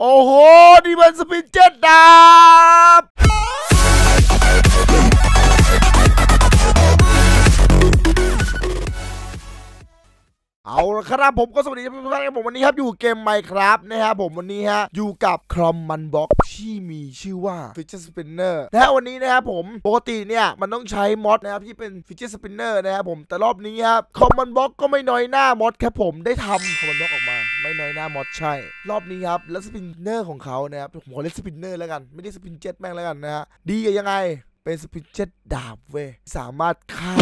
โอ้โห นี่มันสปินเจ็ตดาบ เอาละครับผมก็สวัสดีทุกท่านครับผมวันนี้ครับอยู่เกมไมครับนะครับผมวันนี้ฮะอยู่กับครอมมันบ็อกที่มีชื่อว่า Fidget Spinner นะฮะวันนี้นะครับผมปกติเนี่ยมันต้องใช้มอดนะครับที่เป็น Fidget Spinner นะครับผมแต่รอบนี้ครับคอมมันบ็อกก็ไม่น้อยหน้ามอดครับผมได้ทำคอมมันบ็อกออกมา ไม่น้อยหน้ามอดใช่ รอบนี้ครับแล้วสปินเนอร์ของเขานะครับผมขอเรียกสปินเนอร์แล้วกัน ไม่ได้สปินเจ็ตแม่งแล้วกันนะฮะดีกับยังไงเป็นสปินเจ็ตดาบเว้ยสามารถฆ่า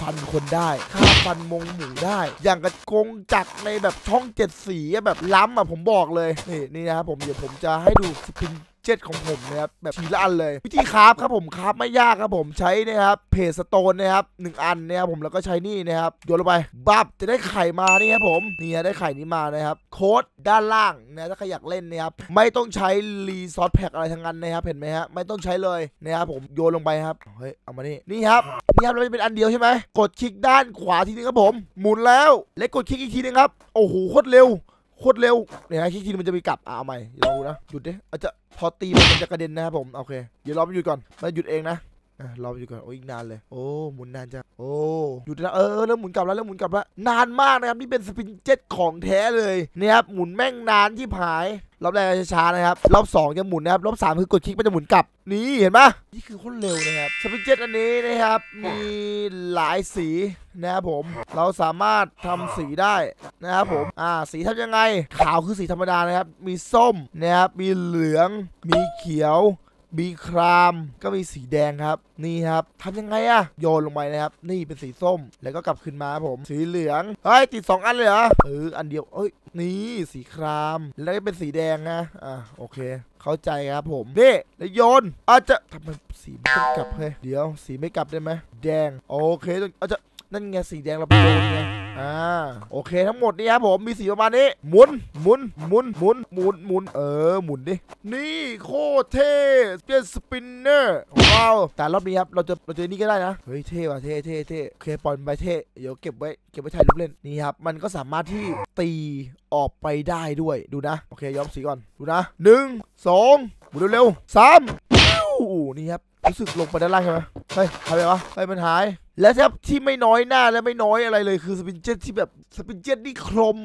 ฟันคนได้ฆ่าฟันมงหมูได้ อย่างกระกงจักในแบบช่องเจ็ดสีแบบล้ำอะผมบอกเลยนี่นี่นะครับผมเดี๋ยวผมจะให้ดูสปิน เจ็ตของผมนะครับแบบทีละอันเลย วิธีคราฟครับผมคราฟไม่ยากครับผมใช้นะครับเพจสโตนนะครับหนึ่งอันนะครับผมแล้วก็ใช้นี่นะครับโยนลงไปบับจะได้ไข่มานี่ครับผมนี่ได้ไข่นี้มานะครับโค้ดด้านล่างนะถ้าใครอยากเล่นนะครับไม่ต้องใช้รีซอสแพ็กอะไรทั้งนั้นนะครับเห็นไหมฮะไม่ต้องใช้เลยนะครับผมโยนลงไปครับเฮ้ยเอามานี่นี่ครับนี่ครับเราจะเป็นอันเดียวใช่ไหมกดคลิกด้านขวาทีนึงครับผม หมุนแล้ว และกดคลิกอีกทีนึงครับโอ้โหโคตรเร็ว คตรเร็วเนี่ยฮะคิกทีนึงมันจะมีกลับอ่าเอาใหม่เดี๋ยวลองดูนะหยุดดิอาจจะพอตีมันมันจะกระเด็นนะครับผมโอเคเดี๋ยวรอมันหยุดก่อนมันหยุดเองนะ อะรอมันหยุดก่อนโอ้ยอีกนานเลย โอ้หมุนนานจังโอ้หยุดแล้วเออเริ่มหมุนกลับแล้วเริ่มหมุนกลับแล้วนานมากนะครับนี่เป็นสปินเจ็ตของแท้เลยเนี่ยครับหมุนแม่งนานที่ผายรอบแรกจะช้านะครับรอบ2จะหมุนนะครับรอบ3คือกดคลิกมันจะหมุนกลับนี่เห็นปะนี่คือคตรเร็วนะครับสปินเจ็ตอันนี้นะครับมีหลายสีนะครับผมเราสามารถทำสีได้นะครับผมอ่าสีทำยังไง ขาวคือสีธรรมดานะครับ มีส้มนะครับมีเหลือง มีเขียว มีครามก็มีสีแดงครับ นี่ครับทำยังไงอะโยนลงไปนะครับ นี่เป็นสีส้มแล้วก็กลับขึ้นมาครับผม สีเหลืองเฮ้ยติด 2 อันเลยเหรอเอออันเดียวเอ้ยนี่สีคราม แล้วก็เป็นสีแดงนะอะโอเค เข้าใจครับผมนี่แล้วโยนอาจจะทำไมสีไม่กลับเฮ้ยเดี๋ยวสีไม่กลับได้ไหมแดงโอเคองอาจจะนั่นไงสีแดงเราไปโดนไง อ่าโอเคทั้งหมดนี้ครับผมมีสีประมาณนี้หมุนหมุนหมุนหมุนหมุนหมุนเออหมุนดินี่โคตรเท่เป็นสปินเนอร์ว้าวแต่รอบนี้ครับเราจะเราจะนี่ก็ได้นะเฮ้ยเท่ว่ะเท่เท่เท่โอเคปอนไปเท่เดี๋ยวเก็บไว้เก็บไว้ถ่ายรูปเล่นนี่ครับมันก็สามารถที่ตีออกไปได้ด้วยดูนะโอเคย้อมสีก่อนดูนะหนึ่งสองหมุนเร็วๆสามนี่ครับรู้สึกลงไปด้านล่างใช่ไหมเฮ้ยหายไปวะเฮ้ยมันหาย และที่ที่ไม่น้อยหน้าและไม่น้อยอะไรเลยคือสปินเจ็ตที่แบบสปินเจ็ตนี่คม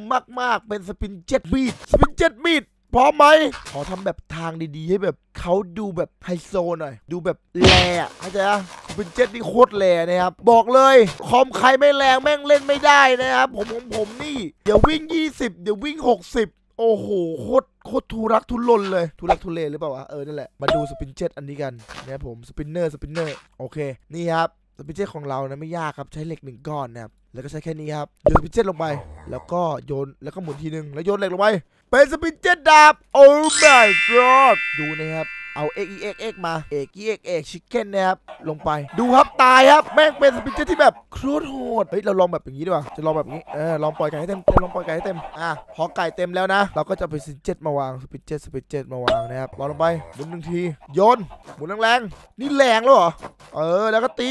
มาก ๆ เป็นสปินเจ็ตมีดสปินเจ็ตมีดพร้อมไหม ขอทำแบบทางดีๆ ให้แบบเขาดูแบบไฮโซหน่อย ดูแบบแรอะเข้าใจปะสปินเจ็ตนี่โคตรแรนะครับ บอกเลย คอมใครไม่แรงแม่งเล่นไม่ได้นะครับ ผมผมผมนี่ เดี๋ยววิ่ง 20 เดี๋ยววิ่ง 60 โอ้โห โคตรโคตรทุรักทุลนเลย ทุรักทุเลหรือเปล่าวะ เออ นั่นแหละ มาดูสปินเจ็ตอันนี้กันนะครับผม สปินเนอร์ สปินเนอร์ โอเค นี่ครับ สปินเจ็ตของเรานะไม่ยากครับใช้เหล็กหนึ่งก้อนนะครับแล้วก็ใช้แค่นี้ครับโยนสปินเจ็ตลงไป แล้วก็โยนแล้วก็หมุนทีนึงแล้วโยนเหล็กลงไปเป็นสปินเจ็ตดาบโอ้ my god ดูนะครับ เอา x e x x มา x e x x chicken นะครับ ลงไป ดูครับ ตายครับ แม่งเป็นสปินเจอร์ที่แบบโคตรโหด เฮ้ย เราลองแบบอย่างนี้ดีกว่า จะลองแบบนี้ เออ ลองปล่อยไก่ให้เต็ม ลองปล่อยไก่ให้เต็ม อะ พอไก่เต็มแล้วนะ เราก็จะไปสปินเจ็ตมาวาง สปินเจ็ตสปินเจ็ตมาวางนะครับวางลงไป หมุนหนึ่งที โยน หมุนแรงๆ นี่แรงแล้วเหรอ เออ แล้วก็ตี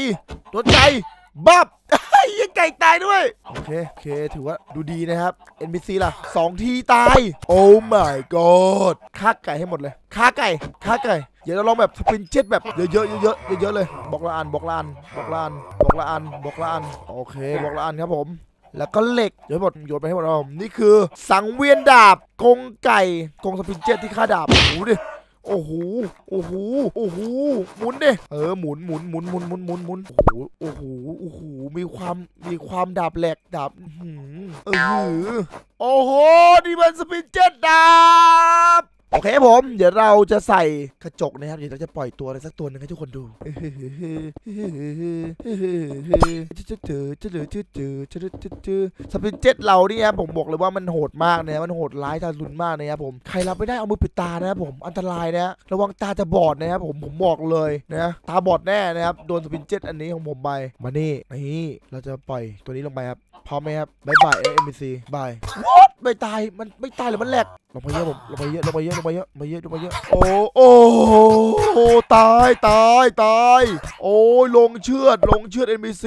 โดนไก่บับ ยังไก่ตายด้วย โอเค โอเค ถือว่าดูดีนะครับ NPC ล่ะสองทีตาย โอ้ my god ฆ่าไก่ให้หมดเลยฆ่าไก่ฆ่าไก่ เดี๋ยวเราลองแบบสปินเจ็ตแบบเยอะๆเยอะๆเยอะๆเลย บอกละอันบอกละอันบอกละอันบอกละอันบอกละอันโอเคบอกละอันครับผมแล้วก็เหล็กโยนหมดโยนไปให้หมดครับผมนี่คือ สังเวียนดาบกงไก่กงสปินเจ็ตที่ฆ่าดาบโอ้ดิ โอ้โห โอ้โห โอ้โห หมุนดิเออ หมุนหมุนหมุนหมุนหมุนหมุนหมุนโอ้โห โอ้โห โอ้โห มีความ มีความดาบแหลกดาบหืมเออโอ้โห นี่มันสปินเจ็ดดาบ โอเคครับผม เดี๋ยวเราจะใส่กระจกนะครับ เดี๋ยวเราจะปล่อยตัวอะไรสักตัวหนึ่งให้ทุกคนดูสปินเจ็ตเรานี่ครับผมบอกเลยว่ามันโหดมากนะมันโหดร้ายทารุณมากนะครับผม ใครรับไม่ได้เอามือปิดตานะครับผมอันตรายนะระวังตาจะบอดนะครับผมผมบอกเลยนะตาบอดแน่นะครับโดนสปินเจ็ตอันนี้ของผมไปมานี่นี่เราจะปล่อยตัวนี้ลงไปครับพร้อมไหมครับบายบายเอ็มบีซีบาย What ไม่ตายมันไม่ตายหรือมันแหลกลงไปเยอะผมลงไปเยอะลงไปเยอะลงไปเยอะมาเยอะลงไปเยอะโอ้โอ้ตายตายตายโอ้ยลงเชือดลงเชือด NPC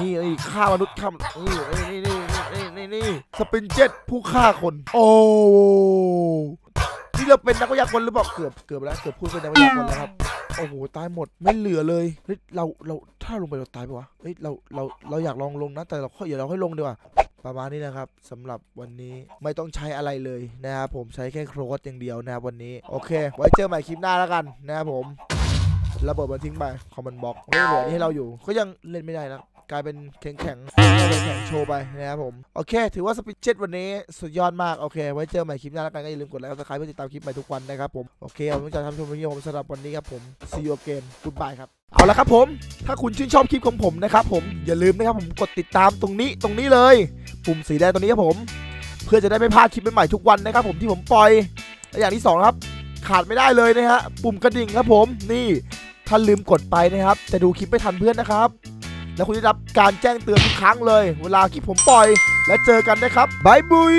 นี่นี่ฆ่ามนุษย์ฆ่านี่นี่นี่นี่นี่นี่นี่สปินเจ็ตผู้ฆ่าคน โอ้นี่เราเป็นนักวิทยากรหรือเปล่าเกือบเกือบแล้วเกือบพูดเป็นนักวิทยากรแล้วครับโอ้โหตายหมดไม่เหลือเลยเฮ้ยเราเราถ้าลงไปเราตายปะวะเฮ้ยเราเราเราอยากลองลงนะแต่เราค่อยอย่าเราค่อยลงดีกว่า ประมาณนี้นะครับสำหรับวันนี้ไม่ต้องใช้อะไรเลยนะครับผมใช้แค่โครสอย่างเดียวนะครับวันนี้โอเค ไว้เจอใหม่คลิปหน้าแล้วกันนะครับผมระเบิดมันทิ้งไปคอมมอนบ็อกไม่เหลือนี่ให้เราอยู่ก็ยังเล่นไม่ได้นะกลายเป็นแข็งแข็งแข็งโชว์ไปนะครับผมโอเค ถือว่าสปิเจ็ตวันนี้สุดยอดมาก โอเค ไว้เจอใหม่คลิปหน้าแล้วกันก็อย่าลืมกดไลค์กดซับสไครป์เพื่อติดตามคลิปใหม่ทุกวันนะครับผม โอเคผมจะทำชมวิดีโอผมสำหรับวันนี้ครับผม see you again goodbye ครับ เอาละครับผม ถ้าคุณชื่นชอบคลิปของผมนะครับผมอย่าลืมนะครับผมกดติดตามตรงนี้ตรงนี้เลย ปุ่มสีแดงตัวนี้ครับผม เพื่อจะได้ไม่พลาดคลิปใหม่ๆทุกวันนะครับผมที่ผมปล่อยและอย่างที่สองครับ ขาดไม่ได้เลยนะฮะปุ่มกระดิ่งครับผมนี่ถ้าลืมกดไปนะครับ จะดูคลิปไม่ทันเพื่อนนะครับ แล้วคุณจะได้รับการแจ้งเตือนทุกครั้งเลย เวลาคลิปผมปล่อย และเจอกันนะครับบายบุย